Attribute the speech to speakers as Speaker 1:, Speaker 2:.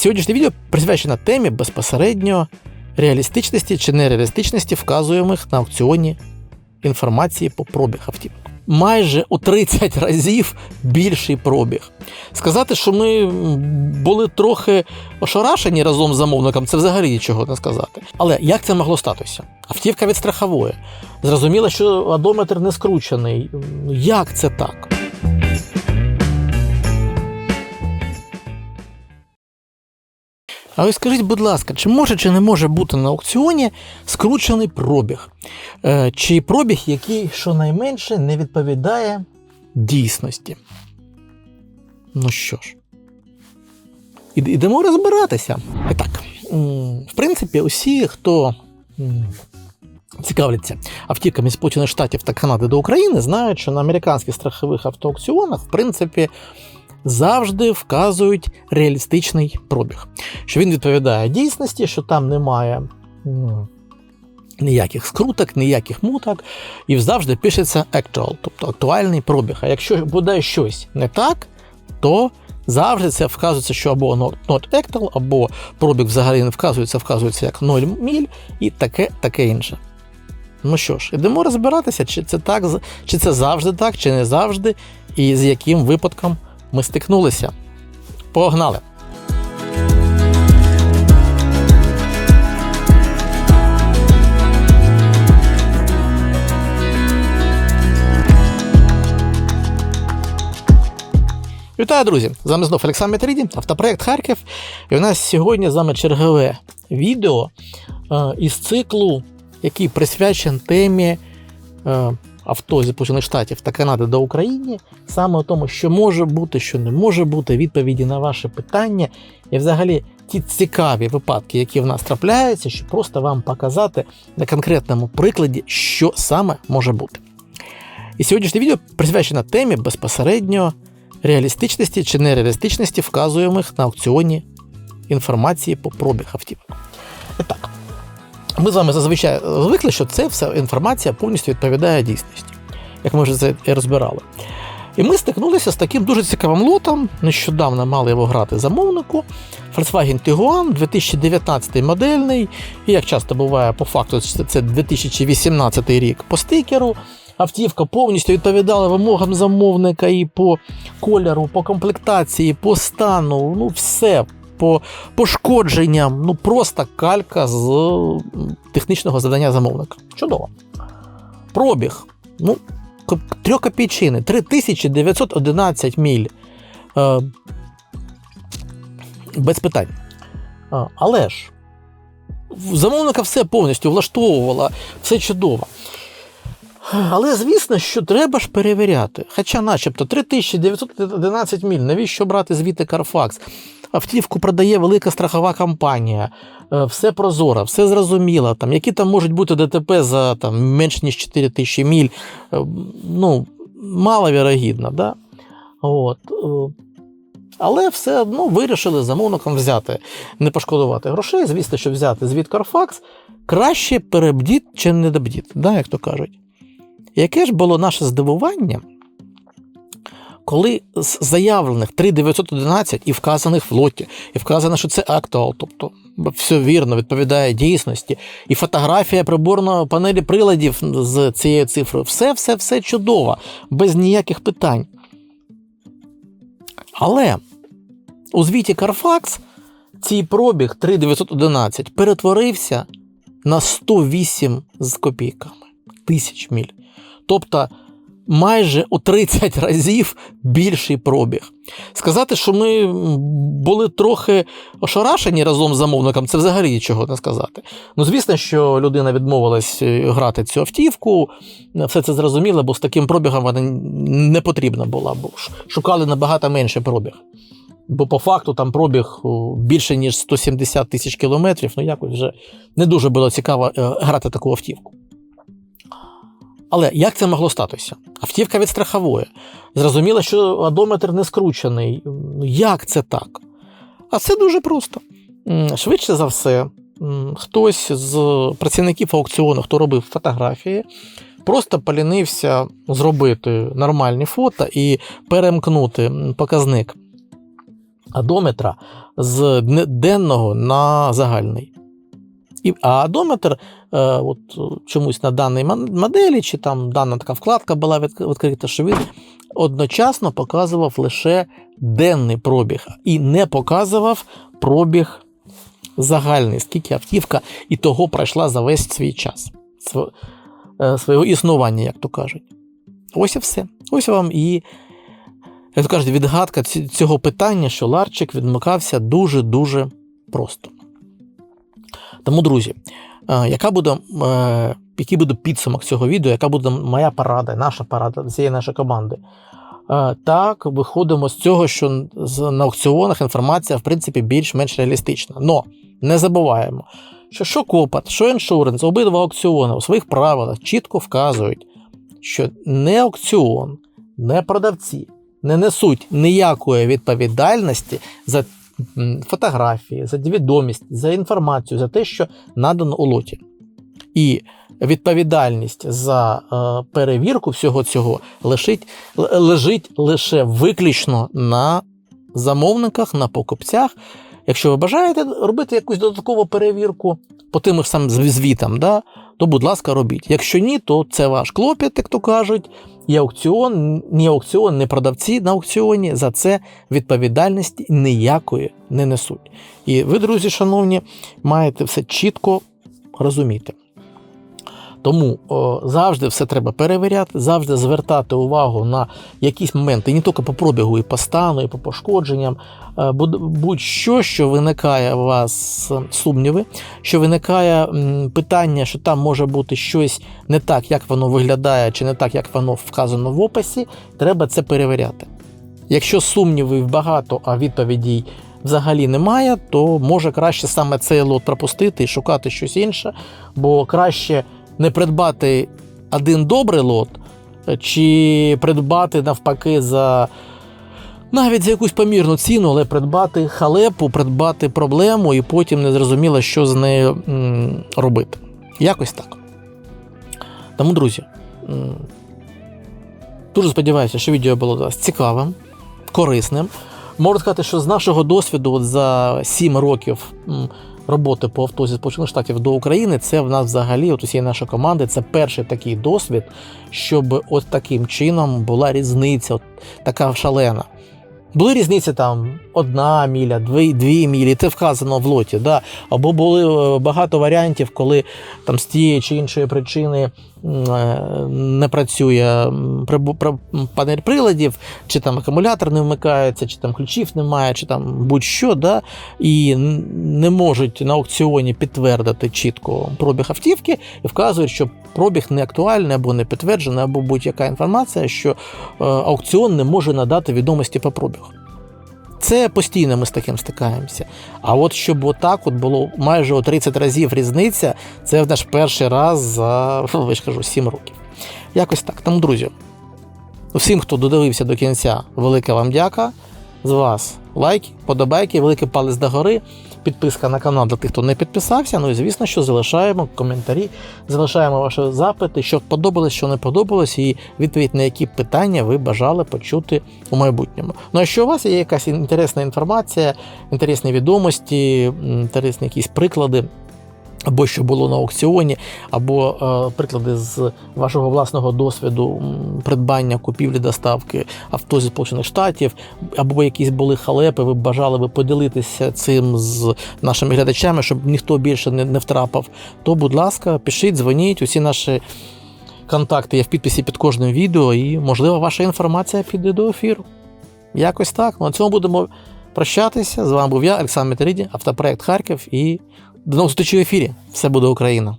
Speaker 1: Сьогоднішнє відео присвячено темі безпосередньо реалістичності чи нереалістичності вказуємих на аукціоні інформації по пробіг автівок. Майже у 30 разів більший пробіг. Сказати, що ми були трохи ошарашені разом з замовником, це взагалі нічого не сказати. Але як це могло статися? Автівка від страхової. Зрозуміло, що одометр не скручений. Як це так? А ви скажіть, будь ласка, чи може чи не може бути на аукціоні скручений пробіг? Е, чи пробіг, який щонайменше не відповідає дійсності? Ну що ж, ідемо розбиратися. І так, в принципі, усі, хто цікавляться автівками Сполучених Штатів та Канади до України, знають, що на американських страхових автоаукціонах, в принципі, завжди вказують реалістичний пробіг що він відповідає дійсності, що там немає м, ніяких скруток, ніяких муток, і завжди пишеться actual, тобто актуальний пробіг. А якщо буде щось не так, то завжди це вказується, що або not, not actual, або пробіг взагалі не вказується, вказується як 0 міль і таке, таке інше. Ну що ж, ідемо розбиратися, чи це так, чи це завжди так, чи не завжди, і з яким випадком ми стикнулися. Погнали! Вітаю, друзі! З вами знов Олександр Метріді, автопроект Харків. І у нас сьогодні з вами чергове відео е, із циклу, який присвячений темі е, авто зі Сполучених Штатів та Канади до України, саме у тому, що може бути, що не може бути, відповіді на ваші питання, і взагалі ті цікаві випадки, які в нас трапляються, щоб просто вам показати на конкретному прикладі, що саме може бути. І сьогоднішнє відео присвячено темі безпосередньо реалістичності чи нереалістичності вказуємих на аукціоні інформації по пробіг автівок. Ми з вами зазвичай звикли, що це вся інформація повністю відповідає дійсності, як ми вже це і розбирали. І ми стикнулися з таким дуже цікавим лотом. Нещодавно мали його грати замовнику. Volkswagen Tiguan 2019 модельний. І як часто буває, по факту, це 2018 рік по стикеру. Автівка повністю відповідала вимогам замовника і по кольору, по комплектації, по стану, ну все, по пошкодженням. Ну просто калька з технічного завдання замовника. Чудово. Пробіг. Ну, ко- трьохкопійчини, 3911 міль. Е, без питань. Але ж, замовника все повністю влаштовувало, все чудово. Але звісно, що треба ж перевіряти. Хоча, начебто, 3911 міль, навіщо брати звідти Carfax? Автівку продає велика страхова компанія, е, все прозоро, все зрозуміло. Там, які там можуть бути ДТП за там, менш ніж 4 тисячі міль, е, ну, маловірогідно, да? От. е, Але все одно вирішили замовником взяти, не пошкодувати грошей, звісно, що взяти звід Carfax, краще перебдіт, чи не добдіт, да, як то кажуть. Яке ж було наше здивування, коли з заявлених 3911 і вказаних в лоті, і вказано, що це актуал, тобто все вірно, відповідає дійсності, і фотографія приборної панелі приладів з цією цифрою, все, все, все чудово, без ніяких питань. Але у звіті Carfax цей пробіг 3911 перетворився на 108 з копійками тисяч міль. Тобто майже у 30 разів більший пробіг. Сказати, що ми були трохи ошарашені разом з замовником, це взагалі нічого не сказати. Ну, звісно, що людина відмовилась е, грати цю автівку, все це зрозуміло, бо з таким пробігом вона не потрібна була, бо шукали набагато менше пробіг. Бо по факту там пробіг більше, ніж 170 тисяч кілометрів, ну якось вже не дуже було цікаво е, грати таку автівку. Але як це могло статися? Автівка від страхової. Зрозуміло, що одометр не скручений. Як це так? А це дуже просто. Швидше за все, хтось з працівників аукціону, хто робив фотографії, просто полінився зробити нормальні фото і перемкнути показник одометра з денного на загальний. І, а одометр, е, от е, чомусь на даній моделі, чи там дана така вкладка була відкрита, що він одночасно показував лише денний пробіг і не показував пробіг загальний, скільки автівка і того пройшла за весь свій час е, свого існування, як то кажуть. Ось і все. Ось вам і, як то кажуть, відгадка цього питання, що ларчик відмикався дуже-дуже просто. Тому, друзі, е, яка буде, е, який буде підсумок цього відео, яка буде моя порада, наша порада всієї нашої команди? Е, Так, виходимо з цього, що на аукціонах інформація, в принципі, більш-менш реалістична. Но не забуваємо, що що Копат, що іншуренс, обидва аукціони у своїх правилах чітко вказують, що не аукціон, не продавці не несуть ніякої відповідальності за фотографії, за відомість, за інформацію, за те, що надано у лоті. І відповідальність за е, перевірку всього цього лежить, лежить лише виключно на замовниках, на покупцях. Якщо ви бажаєте робити якусь додаткову перевірку по тим ж самим звітам, да, то, будь ласка, робіть. Якщо ні, то це ваш клопіт, як то кажуть, і аукціон, ні аукціон, ні продавці на аукціоні за це відповідальності ніякої не несуть. І ви, друзі, шановні, маєте все чітко розуміти. Тому о, завжди все треба перевіряти, завжди звертати увагу на якісь моменти, не тільки по пробігу, і по стану, і по пошкодженням. Е, будь- Будь-що, що виникає у вас е, сумніви, що виникає питання, що там може бути щось не так, як воно виглядає, чи не так, як воно вказано в описі, треба це перевіряти. Якщо сумнівів багато, а відповідей взагалі немає, то може краще саме цей лот пропустити і шукати щось інше, бо краще не придбати один добрий лот, е, чи придбати навпаки за навіть за якусь помірну ціну, але придбати халепу, придбати проблему і потім не зрозуміло, що з нею робити. Якось так. Тому, друзі, дуже сподіваюся, що відео було для вас цікавим, корисним. Можу сказати, що з нашого досвіду от за 7 років роботи по авто зі Сполучених Штатів до України, це в нас взагалі, от усієї нашої команди, це перший такий досвід, щоб от таким чином була різниця, от така шалена. Були різниці там одна міля, дві, дві мілі, це вказано в лоті. Да? Або були е, багато варіантів, коли там з тієї чи іншої причини е, не працює панель приладів, чи там акумулятор не вмикається, чи там ключів немає, чи там будь-що, да? і не можуть на аукціоні підтвердити чітко пробіг автівки, і вказують, що пробіг не актуальний або не підтверджений, або будь-яка інформація, що е, аукціон не може надати відомості по пробігу. Це постійно ми з таким стикаємося. А от щоб отак от було майже у 30 разів різниця, це наш перший раз за я ж кажу, 7 років. Якось так. Тому, друзі, всім, хто додивився до кінця, велика вам дяка. З вас лайки, подобайки, великий палець догори, підписка на канал для тих, хто не підписався. Ну і звісно, що залишаємо коментарі, залишаємо ваші запити, що подобалось, що не подобалось, і відповідь на які питання ви бажали почути у майбутньому. Ну а якщо у вас є якась інтересна інформація, інтересні відомості, інтересні якісь приклади. Або що було на аукціоні, або е, приклади з вашого власного досвіду придбання, купівлі, доставки авто зі Сполучених Штатів, або якісь були халепи, ви б бажали би поділитися цим з нашими глядачами, щоб ніхто більше не, не втрапив, то, будь ласка, пишіть, дзвоніть. Усі наші контакти є в підписі під кожним відео, і, можливо, ваша інформація піде до ефіру. Якось так. На цьому будемо прощатися. З вами був я, Олександр Метеріді, автопроект Харків, і до нових зустрічей в ефірі. Все буде Україна!